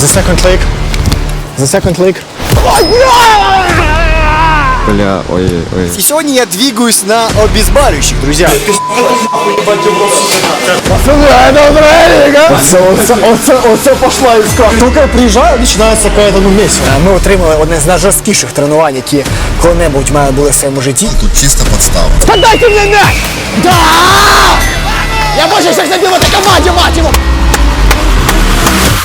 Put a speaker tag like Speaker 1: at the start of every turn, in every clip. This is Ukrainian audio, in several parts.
Speaker 1: The second leg. The second leg.
Speaker 2: Бля, ой, ой.
Speaker 1: И сегодня я двигаюсь на обезболивающих, друзья. Пацаны, это тренинга! Оце, оце, оце, оце пошла іскра. Тільки я приїжджаю, починається какая-то ну месиво. Ми отримали одне з найжорсткіших тренувань, які коли-небудь в мене були в своєму житті.
Speaker 3: Тут чисто подстава.
Speaker 1: Подайте мне мяч! Да! Я больше всех забил в этой команде, мать его!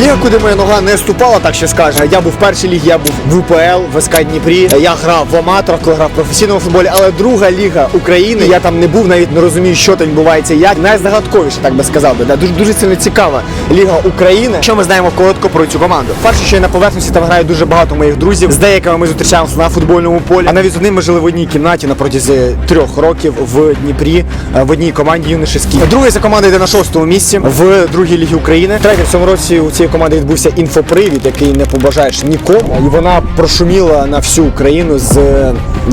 Speaker 1: Ліга, куди моя нога не ступала, так ще скаже. Я був в першій лігі, я був в УПЛ, в СК Дніпрі. Я грав в аматорах, коли грав в професійному футболі, але друга ліга України. Я там не був, навіть не розумію, що там відбувається. як. найзагадковіше, так би сказав би. Дуже дуже сильно цікава ліга України. Що ми знаємо коротко про цю команду? Перше, що я на поверхності там грає дуже багато моїх друзів. З деякими ми зустрічаємося на футбольному полі. А навіть з одним ми жили в одній кімнаті на протязі трьох років в Дніпрі е, в одній команді юношеській. Друга ця команда йде на шостому місці в другій лігі України. Третє в цьому році у цієї команди відбувся інфопривід, який не побажаєш нікому. І вона прошуміла на всю Україну з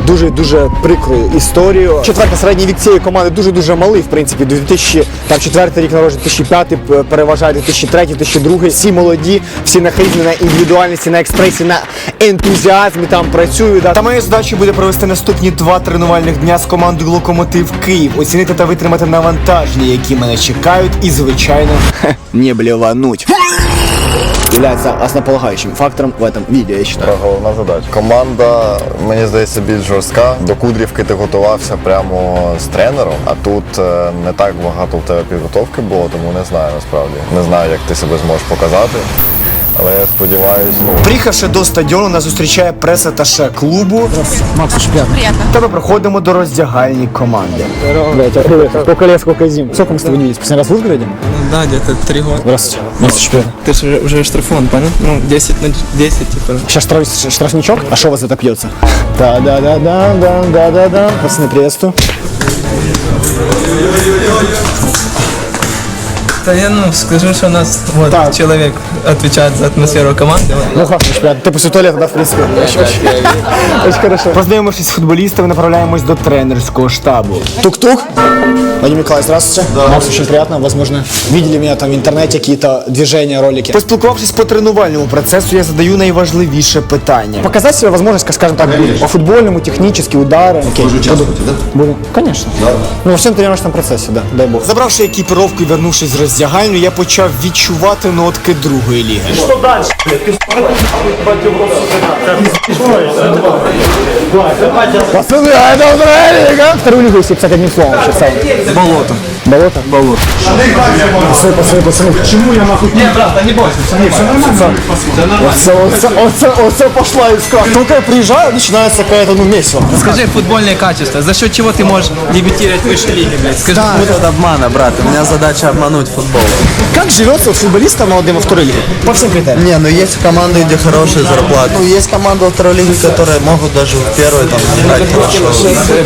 Speaker 1: дуже дуже прикрою історією. Четверта середній вік цієї команди дуже дуже малий. В принципі, 2004 рік народження, 2005 п- переважає 2003, 2002. Всі молоді, всі нахильні на індивідуальності, на експресі, на ентузіазмі там працюють. Да. Та моєю задачею буде провести наступні два тренувальних дня з командою Локомотив Київ, оцінити та витримати навантаження, які мене чекають, і звичайно не блівануть. Являється основополагаючим фактором в этом відео, я считаю.
Speaker 3: Головна задача. Команда, мені здається, більш жорстка. До Кудрівки ти готувався прямо з тренером, а тут е, не так багато в тебе підготовки було, тому не знаю насправді. Не знаю, як ти себе зможеш показати Але я сподіваюся, ну
Speaker 1: Приїхавши до стадіону, нас зустрічає преса-таше клубу. Макс, приятно.
Speaker 4: Приятно.
Speaker 1: Та ми проходимо до роздягальні команди. Блять, привет. Сколько лет, сколько зим. Сколько мы с тобой не виделись? Последний раз в Ужгороде?
Speaker 5: Да, где-то три года.
Speaker 1: Здравствуйте. Макс, чемпион.
Speaker 5: Ты же уже штрафон, понял? Ну, 10 на 10, типа.
Speaker 1: Сейчас штраф, штрафничок. А что у вас это пьется? Да, да, да, да, да, да, да, да. Пацаны, приветствую.
Speaker 5: Да я, ну, скажу, что у нас вот
Speaker 1: Так.
Speaker 5: человек отвечает за атмосферу команды.
Speaker 1: Ну, классно, чемпион. Ты после туалета, да, в принципе? Очень, очень, очень хорошо. Познайомившись з футболістами, направляємось до тренерського штабу. Тук-тук. Владимир Николаевич, здравствуйте. Макс, очень приятно. Возможно, видели меня там в интернете, какие-то движения, ролики. Поспілкувавшись по тренувальному процесу, я задаю найважливіше питання. Показать себе возможность, скажем так, по футбольному, технически, удары. Окей. Буду участвовать, да? Буду. Конечно. Ну, во всем тренировочном процессе, да, дай бог. Забравши екіпіровку і вернувшись з роздягальню, я почав відчувати нотки другої ліги. Пацаны, а это тренинга! Вторую лигу, если писать одним словом. Болото. Болото? Болото. Пацаны, пацаны, пацаны. Почему я нахуй не брат, не бойся, пацаны, все нормально. Оце, оце, оце, пошла искра. Только я приезжаю, начинается какая-то, ну, месиво.
Speaker 5: Скажи футбольные качества. За счет чего ты можешь дебютировать в высшей лиге, блядь? Скажи.
Speaker 6: Метод обмана, брат. У меня задача обмануть футбол.
Speaker 1: Как живется футболистам молодым во второй лиге? По всем критериям.
Speaker 6: Не, ну есть команды, где хорошие зарплаты. Ну, есть команды во второй лиге, которые могут даже в первой там играть хорошо.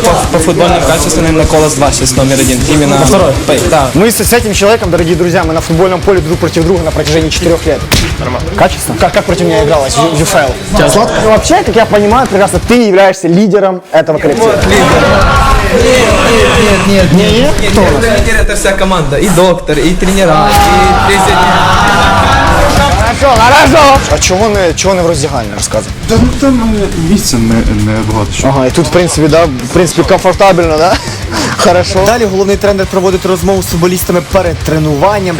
Speaker 5: По, по футбольным качествам, наверное, Колос 2 сейчас номер один. Именно.
Speaker 1: второй?
Speaker 5: По- Да.
Speaker 1: Мы с, с этим человеком, дорогие друзья, мы на футбольном поле друг против друга на протяжении четырех лет. Нормально. Качественно? Как, как против меня игралось в, в UFL? Сладко? Ну, вообще, как я понимаю, прекрасно, ты являешься лидером этого коллектива.
Speaker 5: Нет, нет,
Speaker 1: Не, не? Кто у нас?
Speaker 5: Тренер это вся команда. И доктор, и тренера, и президент.
Speaker 1: Хорошо, хорошо. А чого не, чого не в роздягальні розказуй?
Speaker 7: Та ну там е, місця не, не багато що.
Speaker 1: Ага, і тут, в принципі, да, в принципі, комфортабельно, да? Хорошо. Далі головний тренер проводить розмову з футболістами перед тренуванням.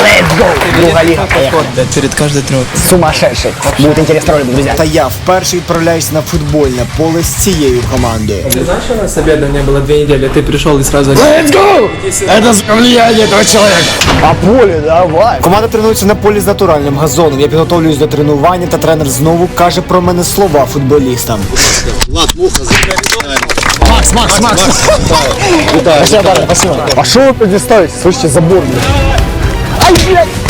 Speaker 1: Let's go! Друга ліга, поїхали.
Speaker 5: Подход, блядь, перед каждой тренировкой.
Speaker 1: Сумасшедший. Будет интересный ролик, друзья. Та я вперше відправляюсь на футбольне поле з цією командою.
Speaker 5: Ты знаешь, у нас обеда не было две недели, ты пришел и сразу...
Speaker 1: Let's go! Это влияние этого человека. А поле, давай. Команда тренується на полі з натуральним газоном. Я підготовлююсь до тренування, та тренер знову каже про мене слова футболістам. Макс, Макс, Макс. Спасибо, спасибо. А что вы тут ставите? Слушайте, забор. Ай, блядь!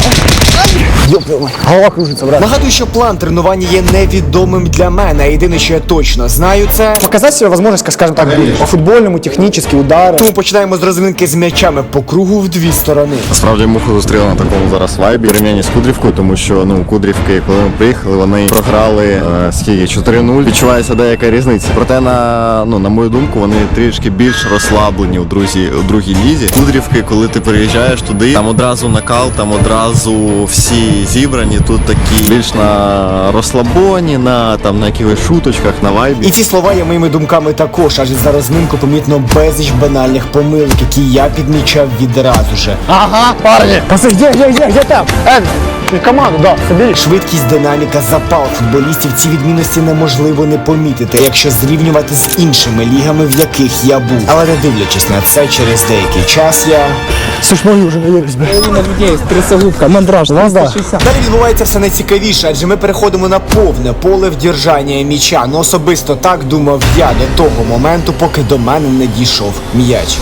Speaker 4: Йоп, голова кружиться, брат. Нагадую, що план тренування є невідомим для мене. Єдине, що я точно знаю, це показати себе можливість, скажімо так, по футбольному, технічні удари. Тому починаємо з розминки з м'ячами по кругу в дві сторони.
Speaker 3: Насправді муху зустріли на такому зараз вайбі порівнянні з Кудрівкою, тому що ну Кудрівки, коли ми приїхали, вони програли е, скільки 4-0. Відчувається деяка різниця. Проте на ну на мою думку, вони трішки більш розслаблені у друзі у другій лізі. Кудрівки, коли ти приїжджаєш туди, там одразу накал, там одразу всі зібрані. Тут такі більш на розслабоні, на там на якихось шуточках, на вайбі.
Speaker 4: І ці слова є моїми думками також, адже зараз нинку помітно безліч банальних помилок, які я підмічав відразу же.
Speaker 8: Ага, парні! Пацаны, где, где, где, где там? Э, команду, да, собери.
Speaker 4: Швидкість, динаміка, запал футболістів ці відмінності неможливо не помітити, якщо зрівнювати з іншими лігами, в яких я був. Але не дивлячись на це, через деякий час я.
Speaker 8: Слушай, ноги уже наелись, блядь.
Speaker 5: Трясогубка, мандраж,
Speaker 8: Вас, да.
Speaker 4: Далі відбувається все найцікавіше, адже ми переходимо на повне поле вдержання м'яча. Ну особисто так думав я до того моменту, поки до мене не дійшов м'яч.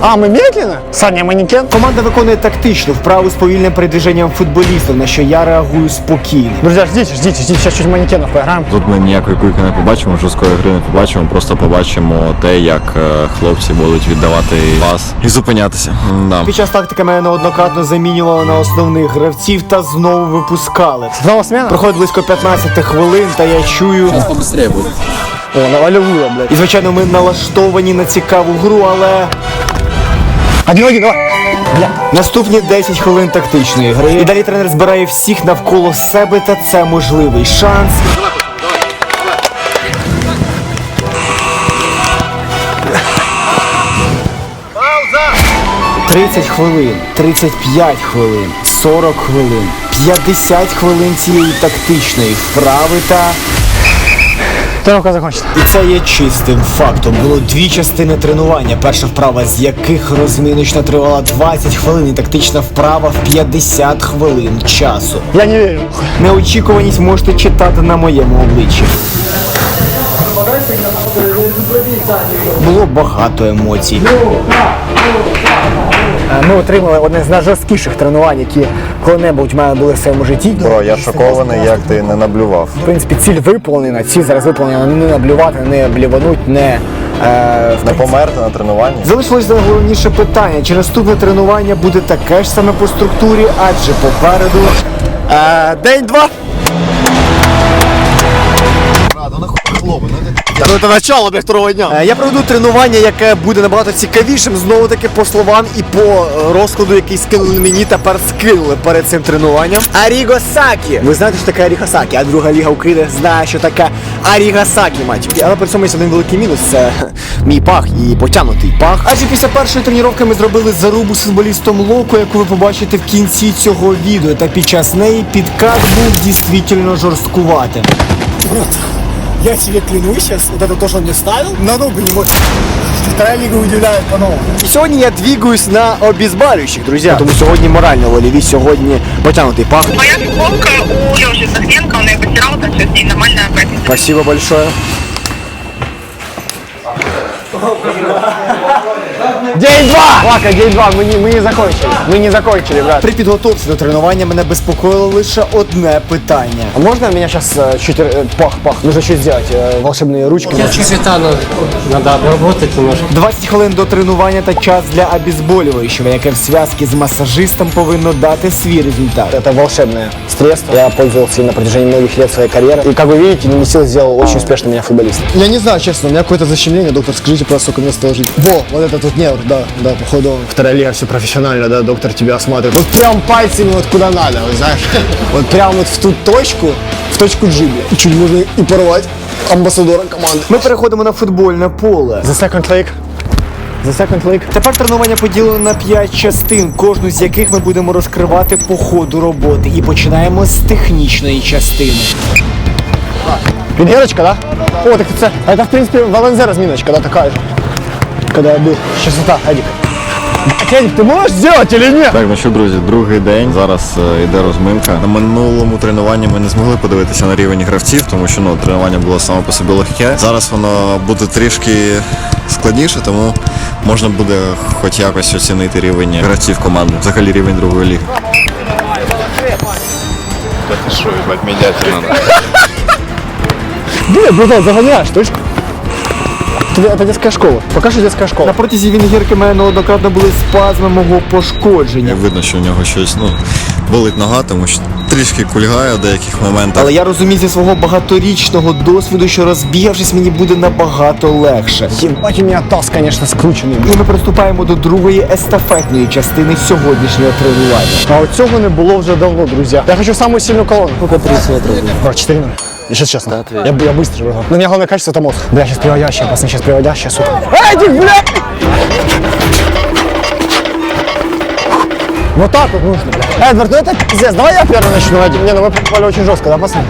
Speaker 8: А, мы медленно? Саня, манекен?
Speaker 4: Команда виконує тактичну вправу з повільним передвіженням футболістів, на що я реагую спокійно.
Speaker 8: Друзья, ждите, ждите, ждите, сейчас чуть манекенов поиграем.
Speaker 3: Тут ми ніякої кульки не побачимо, жорсткої гри не побачимо, просто побачимо те, як е, хлопці будуть віддавати пас і зупинятися. Да.
Speaker 4: Під час тактики мене неоднократно замінювали на основних гравців та знову випускали.
Speaker 8: Снова смена?
Speaker 4: Проходить близько 15 хвилин, та я чую.
Speaker 5: Будет.
Speaker 8: О, наваливую, блядь.
Speaker 4: І звичайно, ми налаштовані на цікаву гру, але
Speaker 8: Один, один, давай.
Speaker 4: наступні 10 хвилин тактичної гри. І далі тренер збирає всіх навколо себе, та це можливий шанс. Тридцять хвилин, 35 хвилин, 40 хвилин, 50 хвилин цієї тактичної вправи та
Speaker 8: Тренировка закончена.
Speaker 4: І це є чистим фактом. Було дві частини тренування. Перша вправа, з яких розміночна тривала 20 хвилин, і тактична вправа в 50 хвилин часу.
Speaker 8: Я не верю.
Speaker 4: Неочікуваність можете читати на моєму обличчі. Було багато емоцій.
Speaker 8: Е, Ми отримали одне з найжорсткіших тренувань, які коли-небудь в мене були в своєму житті.
Speaker 3: Бро, я шокований, як ти не наблював.
Speaker 8: В принципі, ціль виповнена, ціль зараз виповнена не наблювати, не блівануть, не е,
Speaker 3: Не померти на тренуванні.
Speaker 4: Залишилось найголовніше питання. Чи наступне тренування буде таке ж саме по структурі, адже попереду. Е, день два.
Speaker 8: Ну, це начало блядь, второго дня.
Speaker 4: Е, Я проведу тренування, яке буде набагато цікавішим. Знову таки по словам і по е, розкладу, який скинули мені, тепер скинули перед цим тренуванням. Арігосакі. Ви знаєте, що таке Арігосакі, а друга ліга України знає, що таке Арігасакі, мать. Але при цьому є один великий мінус це мій пах і потягнутий пах. Адже після першої тренування ми зробили зарубу з футболістом Локо, яку ви побачите в кінці цього відео. Та під час неї підкат був дійсно жорсткуватим.
Speaker 8: Я тебе клянусь сейчас, вот это то, что он мне ставил, на ногу не может. Вторая лига удивляет по-новому.
Speaker 4: І сьогодні я двигаюсь на обезболюючих, друзі. Тому сьогодні морально волеві, сьогодні потягнутий пах.
Speaker 9: Моя футболка у Леши Сахненко, она ее постирал, так все с нормально опять.
Speaker 4: Спасибо большое.
Speaker 8: День два! Лака, день два, мы не, мы не закончили. Мы не закончили, брат.
Speaker 4: При підготовці до тренування мене безпокоїло лише одне питання.
Speaker 8: А можно меня сейчас чуть э, пах-пах? Нужно что сделать? Э, волшебные ручки.
Speaker 5: Цвета надо обработать немножко.
Speaker 4: 20 хвилин до тренування та час для обезболюючого, яке в зв'язку з масажистом повинно дати свій результат.
Speaker 8: Это волшебное средство. Я пользовался им на протяжении многих лет своей карьеры. И, как вы видите, не сил сделал очень успешным меня футболистом.
Speaker 1: Я не знаю, честно, у меня какое-то защемление, доктор, скажите просто, сколько мне стоит жить. Во, вот это тут невр, да, да, походу. Вторая лига, все профессионально, да, доктор тебя осматривает. Вот прям пальцами вот куда надо, вот знаешь. Вот прям вот в ту точку, в точку G, бля. Чуть можно и порвать амбассадора команды.
Speaker 4: Ми переходимо на футбольне поле.
Speaker 8: The second leg. The second leg.
Speaker 4: Тепер тренування поділено на 5 частин, кожну з яких ми будемо розкривати по ходу роботи. І починаємо з технічної частини.
Speaker 8: Пинерочка, да? О, так это, это в принципе в ЛНЗ разминочка, да, такая же. Когда я был. Частота, Эдик.
Speaker 1: Федик, ты можешь сделать или нет?
Speaker 3: Так, ну що, друзі, другий день. Зараз е, йде розминка. На минулому тренуванні ми не змогли подивитися на рівень гравців, тому що ну тренування було саме по собі легке. Зараз воно буде трішки складніше, тому можна буде хоч якось оцінити рівень гравців команди, взагалі рівень другої ліги.
Speaker 1: Блин, братан, загоняешь, точно? Это, это детская школа. Пока что детская школа.
Speaker 4: На протязі вінгірки мене неоднократно були спазми мого пошкодження.
Speaker 3: Видно, що у нього щось ну болить нога, тому що трішки кульгає в деяких моментах.
Speaker 4: Але я розумію зі свого багаторічного досвіду, що розбігавшись мені буде набагато легше.
Speaker 1: Ебать, у меня таз, конечно, скручений.
Speaker 4: І ми приступаємо до другої естафетної частини сьогоднішнього тренування.
Speaker 1: А от цього не було вже давно, друзі. Я хочу самую сильную колонну. Сколько 30 метров? Бро, 4 0 Я сейчас честно. я, я быстро, бро. Но у меня главное качество это мозг. Бля, сейчас приводящая, пацаны, сейчас приводящая, сука. Эдик, бля! Вот так вот нужно, бля. Эдвард, ну это пиздец. Давай я первый начну, Эдик. Не, ну вы попали очень жестко, да, пацаны?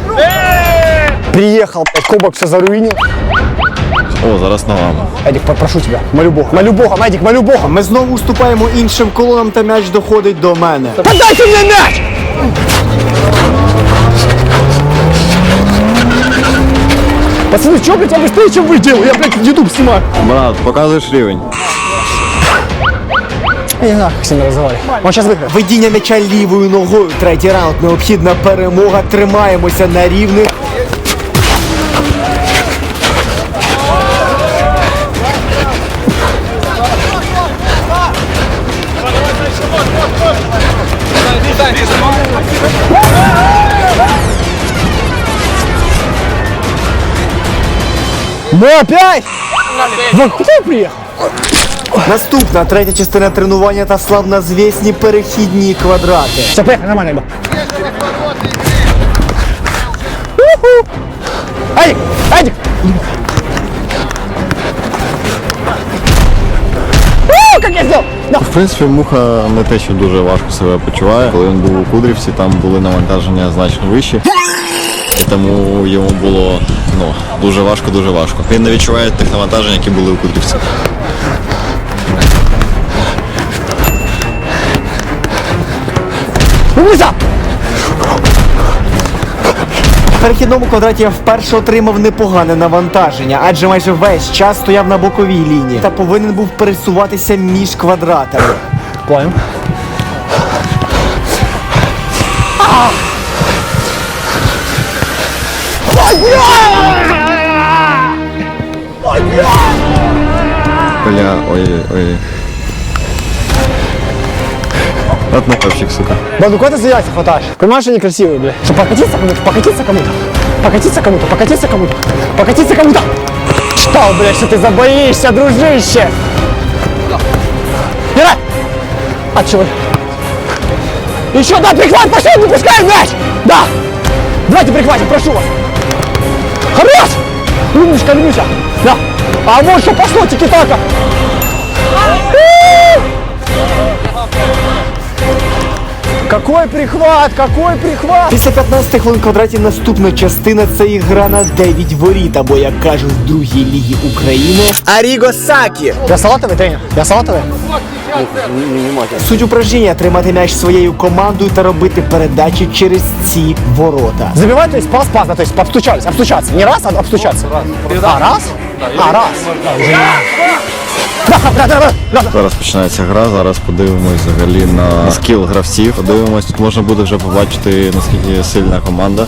Speaker 1: Приехал, блядь, кубок все заруинил.
Speaker 3: О, зараз ногами.
Speaker 1: Эдик, попрошу тебя, молю Бога, молю Бога, Эдик, молю Бога.
Speaker 4: Ми знову уступаємо іншим колонам та м'яч доходить до мене.
Speaker 1: Подайте мне мяч! Пацаны, что, блядь, я быстрее, чем вы делаю? Я, блядь, YouTube снимаю.
Speaker 3: Брат, показуєш рівень.
Speaker 1: Я не знаю, как с ними разговаривать. Он сейчас выиграет.
Speaker 4: Видіння м'яча лівою ногою. Третій раунд. Необхідна перемога. Тримаємося на рівних.
Speaker 1: Ну опять! Вы куда я приехал?
Speaker 4: Наступна третя частина тренування та славнозвісні перехідні квадрати.
Speaker 1: Все, поехали, нормально, Эдик. Эдик, Эдик! У, как я сделал! Да.
Speaker 3: В принципі, муха не те, що дуже важко себе почуває. Коли він був у Кудрівці, там були навантаження значно вищі. І тому йому було ну, дуже важко, дуже важко. Він не відчуває тих навантажень, які були у Кудрівці.
Speaker 4: В перехідному квадраті я вперше отримав непогане навантаження, адже майже весь час стояв на боковій лінії та повинен був пересуватися між квадратами.
Speaker 1: Плавим.
Speaker 3: Бля, ой-ой-ой. От напавщик, сука.
Speaker 1: Да ну куда ты за яйца хватаешь? Понимаешь, они красивые, бля. Что покатиться кому-то, покатиться кому-то, покатиться кому-то, покатиться кому-то, покатиться кому-то. Что, бля, что ты забоишься, дружище? Играй! А чего? Еще, да, прихват, пошел, выпускай мяч! Да! Давайте прихватим, прошу вас! Хорош! Умничка, Люся! Да! А вот что пошло, тики-така! Какой прихват, какой прихват!
Speaker 4: Після 15 хвилин квадратів наступна частина це ігра гра на 9 воріт, або як кажуть в другій лігі України. Аріго Сакі!
Speaker 1: Я салатовий тренер? Я салатовый?
Speaker 4: Суть упражнення тримати м'яч своєю командою та робити передачі через ці ворота.
Speaker 1: Забивать, то есть пас, пас, да, то есть обстучались, обстучаться. Не раз, а обстучаться. А, раз? А, раз. Да, да, да, да, да.
Speaker 3: Зараз починається гра, зараз подивимось взагалі на скіл гравців. Подивимось, тут можна буде вже побачити, наскільки сильна команда.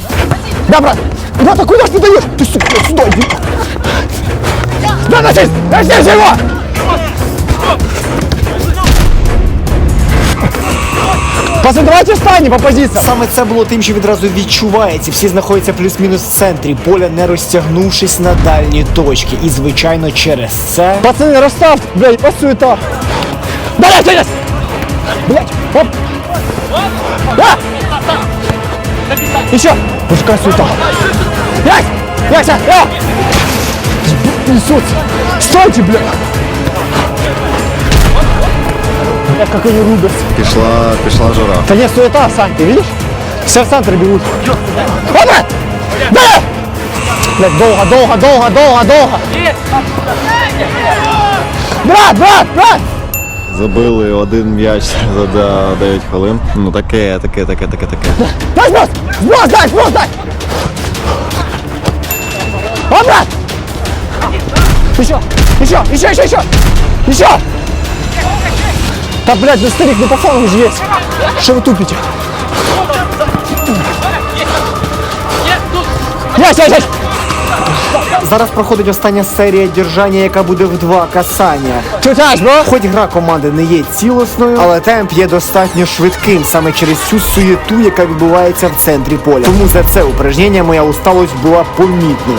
Speaker 1: Да, брат! Брат, а куда ж ты даешь? Ты, сука, сюда иди. Да! На здесь его! Пацаны, давайте встанем по позициям.
Speaker 4: Саме це було тим, що відразу відчувається. Всі знаходяться плюс-мінус в центрі поля, не розтягнувшись на дальні точки. І звичайно, через це
Speaker 1: Пацаны, расставьте, блядь, по суета. Блядь, блядь! Блядь, оп! Да! Еще! Какая суета! Блядь! Яся! Я! Несется! Стойте, блядь! Как они рубятся!
Speaker 3: Пішла, пішла жара.
Speaker 1: Да нет, суета, Сань, ты видишь? Все в центр бегут. Опа! Да! Блядь, долго, долго, долго, долго, долго! Брат, брат, брат!
Speaker 3: Забили один м'яч за 9 хвилин. Ну таке, таке, таке, таке, таке.
Speaker 1: Дай сброс! Сброс дай, сброс дай! О, брат! Еще, еще, еще, еще, еще! Еще! Да, блядь, ну старик, ну по фону же есть. Что вы тупите? Есть, есть, есть!
Speaker 4: Зараз проходить остання серія держання, яка буде в два касання.
Speaker 1: Читаешь, бро?
Speaker 4: Хоч гра команди не є цілосною, але темп є достатньо швидким саме через цю суєту, яка відбувається в центрі поля. Тому за це упражнення моя усталость була помітною.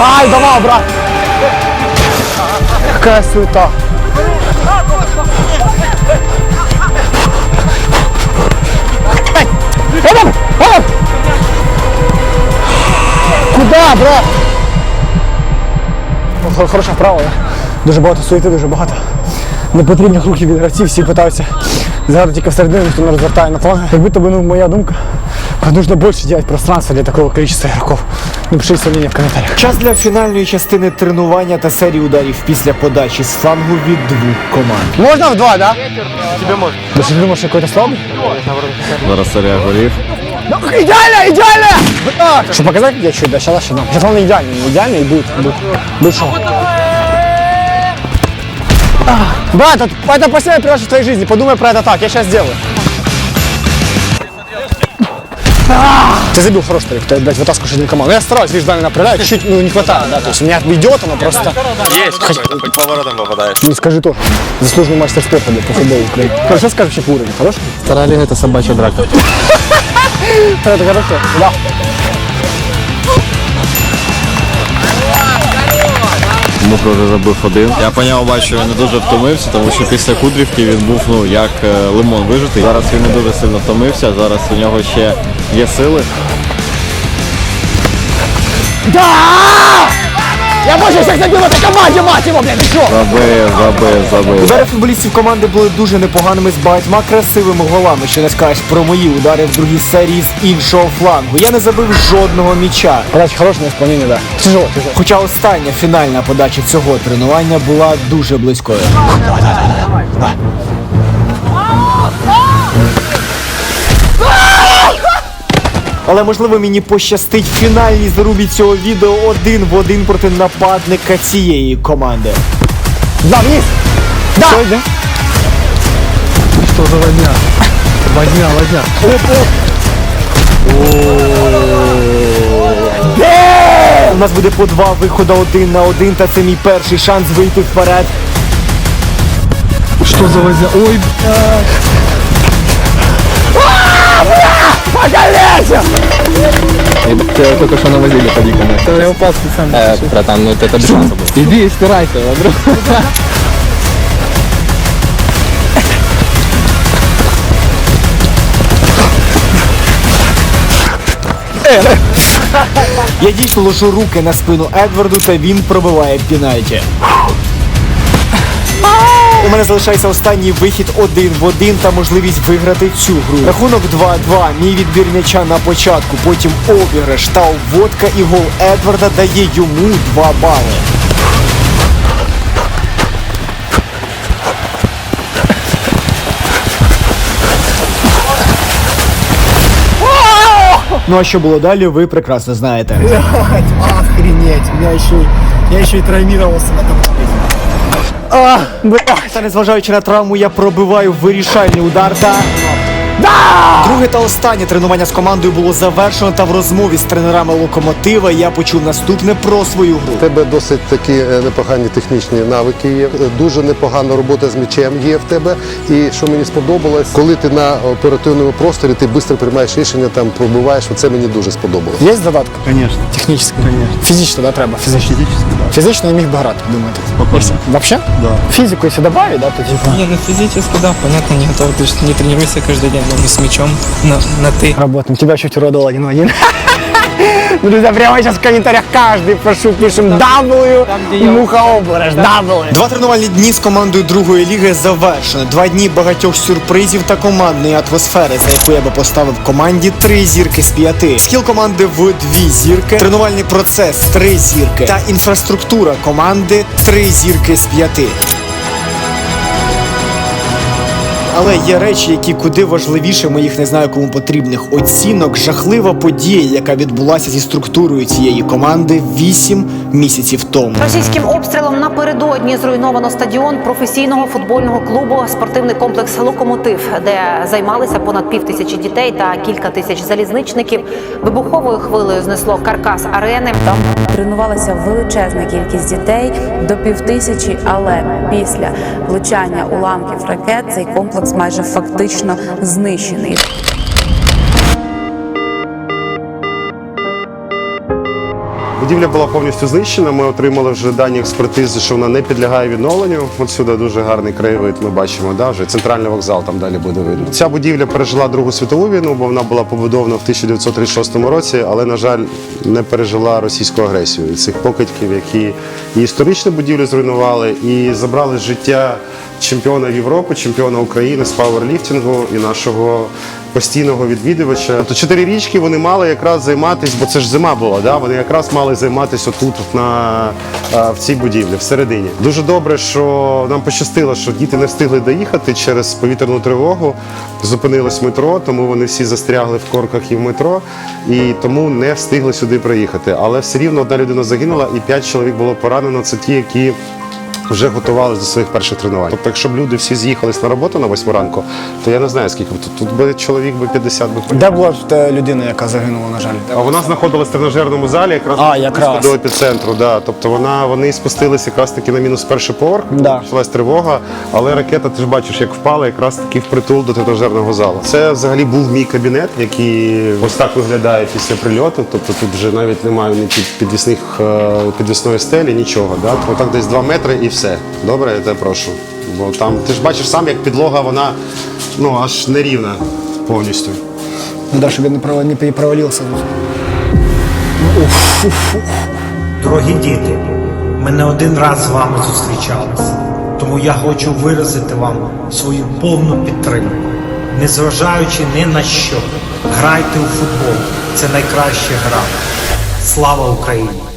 Speaker 1: Ай, давай, брат! Какая суета! Эй! Эдам! Эдам! Куда, брат? О, хор- Хороша вправа, да? Дуже багато суєти, дуже багато непотрібних рухів від гравців, всі питаються згадати тільки всередину, ніхто не розвертає на фланги. Як будто би, ну, моя думка, нужно больше делать пространства для такого количества игроков. Напишіть сравнение в комментариях.
Speaker 4: Час для фінальної частини тренування та серії ударів після подачі з флангу від двох команд.
Speaker 1: Можно в два, да? Тебе можно. Да что ты думаешь, я какой-то слабый?
Speaker 3: Зараз серія голів.
Speaker 1: Ну, идеально, идеально! Что, показать, как я чуть, да? Сейчас, сейчас, да. Сейчас главное идеально, не идеально и будет, будет, будет шоу. А, Брат, это, это последняя передача в твоей жизни, подумай про это так, я сейчас сделаю. Ты забил хороший трек, ты, блядь, вытаскиваешь один команду. Ну, Я стараюсь, видишь, Даня направляет, чуть, ну, не хватает, да, то есть у меня идет, оно просто... Есть, хоть поворотом попадаешь. Не скажи тоже. Заслуженный мастер спорта, блядь, по футболу Украины. Хорошо скажешь вообще по уровню, хорошо?
Speaker 10: Вторая лига это собачья драка.
Speaker 1: Это хорошо, да.
Speaker 3: Мукро вже забив один. Я по ньому бачу, він не дуже втомився, тому що після Кудрівки він був ну як е, лимон вижитий. Зараз він не дуже сильно втомився. Зараз у нього ще є сили.
Speaker 1: Да! Я больше всех забил в этой команде, мать его, блядь, что?
Speaker 3: Забив, забив, забив.
Speaker 4: Удари футболістів команди були дуже непоганими з багатьма красивими голами. Що не скажеш про мої удари в другій серії з іншого флангу. Я не забив жодного м'яча.
Speaker 1: Подача хорошее исполнение, да. Тяжело, тяжело.
Speaker 4: Хоча остання фінальна подача цього тренування була дуже близькою. Але можливо мені пощастить в фінальній зарубі цього відео один в один проти нападника цієї команди.
Speaker 1: Да, вниз! Да! Стой, да?
Speaker 5: Что за возня? Возня, возня.
Speaker 4: У нас буде по два виходи один на один, та це мій перший шанс вийти вперед.
Speaker 5: Что за возня? Ой,
Speaker 1: Покалечил!
Speaker 5: тебя только что навозили по дикому. Я упал специально. Э, братан, ну это без шанса был. Иди и стирайся, друг.
Speaker 4: Я дійсно ложу руки на спину Едварду, та він пробиває пенальті. У мене залишається останній вихід один в один та можливість виграти цю гру. Рахунок 2-2. Мій відбір м'яча на початку, потім обіграш та обводка і гол Едварда дає йому 2 бали. Ну а що було далі, ви прекрасно знаєте.
Speaker 11: Блять, Охренеть, я еще, я еще и травмировался на этом.
Speaker 4: Та незважаючи на травму, я пробиваю вирішальний удар та. Друге та останнє тренування з командою було завершено, та в розмові з тренерами локомотива я почув наступне про свою гру.
Speaker 12: У тебе досить такі е, непогані технічні навики є. Е, Дуже непогана робота з м'ячем є в тебе. І що мені сподобалось, коли ти на оперативному просторі, ти швидко приймаєш рішення, там пробиваєш. Оце мені дуже сподобалось.
Speaker 1: Есть задатка?
Speaker 7: Конечно.
Speaker 1: Технически? Конечно. Физично, да, треба? Физично.
Speaker 7: Фізично, да.
Speaker 1: Физично я міг би грати, думаєте?
Speaker 7: Спокойно.
Speaker 1: Вообще?
Speaker 7: Да.
Speaker 1: Физику если добавить, да, то типа...
Speaker 5: Не, ну физически, да, понятно, не готов. Ты же не тренируешься каждый день, но не с мячом на, на ты.
Speaker 1: Работаем. Тебя чуть уродовал один в один.
Speaker 4: Друзья, прямо сейчас в комментариях каждый, прошу, пишем W, муха оборож, W. Два тренувальні дні з командою другої ліги завершено. Два дні багатьох сюрпризів та командної атмосфери, за яку я би поставив команді три зірки з п'яти. Скіл команди в дві зірки, тренувальний процес три зірки та інфраструктура команди три зірки з п'яти. Але є речі, які куди важливіше моїх не знаю кому потрібних оцінок. Жахлива подія, яка відбулася зі структурою цієї команди 8 місяців тому.
Speaker 13: Російським обстрілом напередодні зруйновано стадіон професійного футбольного клубу спортивний комплекс Локомотив, де займалися понад пів тисячі дітей та кілька тисяч залізничників. Вибуховою хвилею знесло каркас арени.
Speaker 14: Там тренувалася величезна кількість дітей до півтисячі, але після влучання уламків ракет цей комплекс майже фактично знищений.
Speaker 15: Будівля була повністю знищена. Ми отримали вже дані експертизи, що вона не підлягає відновленню. От сюди дуже гарний краєвид. Ми бачимо, да, вже центральний вокзал там далі буде видно. Ця будівля пережила Другу світову війну, бо вона була побудована в 1936 році, але на жаль не пережила російську агресію. І цих покидьків, які і історичні будівлі зруйнували, і забрали життя чемпіона Європи, чемпіона України з пауерліфтингу і нашого постійного відвідувача. Тобто чотири річки вони мали якраз займатися, бо це ж зима була. Да? Вони якраз мали займатися отут, на в цій будівлі, всередині. Дуже добре, що нам пощастило, що діти не встигли доїхати через повітряну тривогу. Зупинилось метро, тому вони всі застрягли в корках і в метро, і тому не встигли сюди приїхати. Але все рівно одна людина загинула, і п'ять чоловік було поранено. Це ті, які вже готувалися до своїх перших тренувань. Тобто, якщо б люди всі з'їхались на роботу на восьму ранку, то я не знаю, скільки б тут, тут би чоловік би 50 би.
Speaker 4: Де була та людина, яка загинула, на жаль?
Speaker 15: А вона знаходилась в тренажерному залі, якраз
Speaker 4: А, якраз.
Speaker 15: до епіцентру. Да. Тобто вона вони спустилися якраз таки на мінус перший поверх.
Speaker 4: Да.
Speaker 15: Почалась тривога, але ракета, ти ж бачиш, як впала, якраз таки впритул до тренажерного залу. Це взагалі був мій кабінет, який ось так виглядає після прильоту. Тобто тут вже навіть немає ні підвісних е, підвісної стелі, нічого. Да? Отак десь 2 метри і все. Добре, я тебе прошу. Бо там ти ж бачиш сам, як підлога, вона ну аж нерівна повністю.
Speaker 4: Ну да, щоб я не, пров... не перепровалився тут.
Speaker 16: Дорогі діти, ми не один раз з вами зустрічалися, тому я хочу виразити вам свою повну підтримку. Незважаючи ні на що, грайте у футбол. Це найкраща гра. Слава Україні!